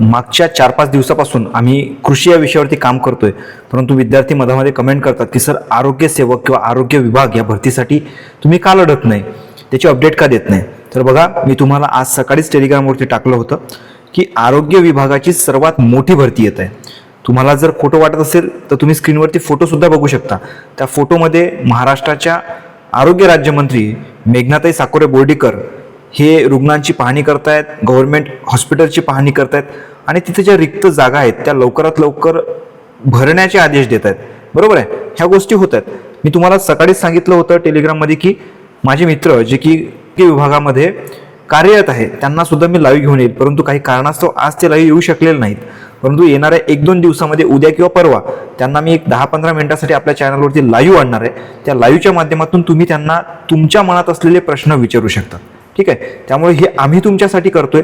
मागच्या चार पाच दिवसापासून आम्ही कृषी या विषयावरती काम करतोय. परंतु विद्यार्थी मधामध्ये कमेंट करतात की सर आरोग्य सेवक किंवा आरोग्य विभाग या भरतीसाठी तुम्ही का लढत नाही? त्याची अपडेट का देत नाही? तर बघा मी तुम्हाला आज सकाळीच टेलिग्रामवरती टाकलं होतं की आरोग्य विभागाची सर्वात मोठी भरती येत आहे. तुम्हाला जर फोटो वाटत असेल तर तुम्ही स्क्रीनवरती फोटोसुद्धा बघू शकता. त्या फोटोमध्ये महाराष्ट्राच्या आरोग्य राज्यमंत्री मेघनाताई साकोरे बोर्डीकर हे रुग्णांची पाहणी करतायत गव्हर्नमेंट हॉस्पिटलची पाहणी करतायत आणि तिथे ज्या रिक्त जागा आहेत त्या लवकरात लवकर भरण्याचे आदेश देत आहेत बरोबर आहे? ह्या गोष्टी होत आहेत मी तुम्हाला सकाळीच सांगितलं होतं टेलिग्राममध्ये की माझे मित्र जे की विभागामध्ये कार्यरत आहे त्यांना सुद्धा मी लाईव्ह घेऊन येईल. परंतु काही कारणास्तव आज ते लाईव्ह येऊ शकलेले नाहीत. परंतु येणाऱ्या एक दोन दिवसामध्ये उद्या किंवा परवा त्यांना मी एक दहा पंधरा मिनिटासाठी आपल्या चॅनलवरती लाईव्ह आणणार आहे. त्या लाईव्हच्या माध्यमातून तुम्ही त्यांना तुमच्या मनात असलेले प्रश्न विचारू शकता. ठीक आहे? त्यामुळे हे आम्ही तुमच्यासाठी करतोय.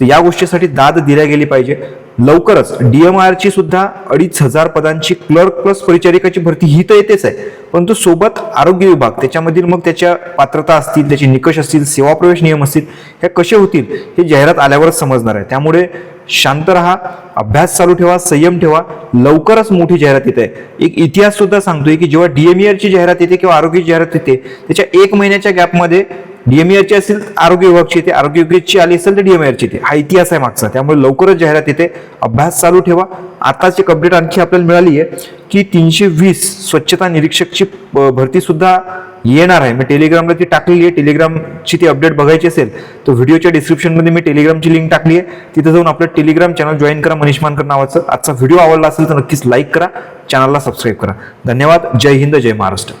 तर या गोष्टीसाठी दाद दिल्या गेली पाहिजे. लवकरच डीएमआरची सुद्धा अडीच हजार पदांची क्लर्क प्लस परिचारिकाची भरती ही तर येतेच आहे. परंतु सोबत आरोग्य विभाग त्याच्यामधील मग त्याच्या पात्रता असतील त्याचे निकष असतील सेवा प्रवेश नियम असतील हे कसे होतील हे जाहिरात आल्यावरच समजणार आहे. त्यामुळे शांत राहा अभ्यास चालू ठेवा संयम ठेवा. लवकरच मोठी जाहिरात येते. एक इतिहास सुद्धा सांगतोय की जेव्हा डीएमईआरची जाहिरात येते किंवा आरोग्याची जाहिरात येते त्याच्या एक महिन्याच्या गॅपमध्ये डीएमआरची असेल आरोग्य विभागची येते आरोग्य विभागची आली असेल तर डीएमआरची येते हा इतिहास आहे मागचा. त्यामुळे लवकरच जाहिरात येते अभ्यास चालू ठेवा. आताच एक अपडेट आणखी आपल्याला मिळाली आहे की तीनशे वीस स्वच्छता निरीक्षकची भरतीसुद्धा भरती सुद्धा येणार आहे. मी टेलिग्रामला ती टाकलेली आहे टेलिग्रामची ती अपडेट बघायची असेल तर व्हिडिओच्या डिस्क्रिप्शनमध्ये मी टेलिग्रामची लिंक टाकली आहे तिथे जाऊन आपलं टेलिग्राम चॅनल जॉईन करा मनीष मानकर नावाचं. आजचा व्हिडिओ आवडला असेल तर नक्कीच लाईक करा. चॅनलला सबस्क्राईब करा. धन्यवाद. जय हिंद जय महाराष्ट्र.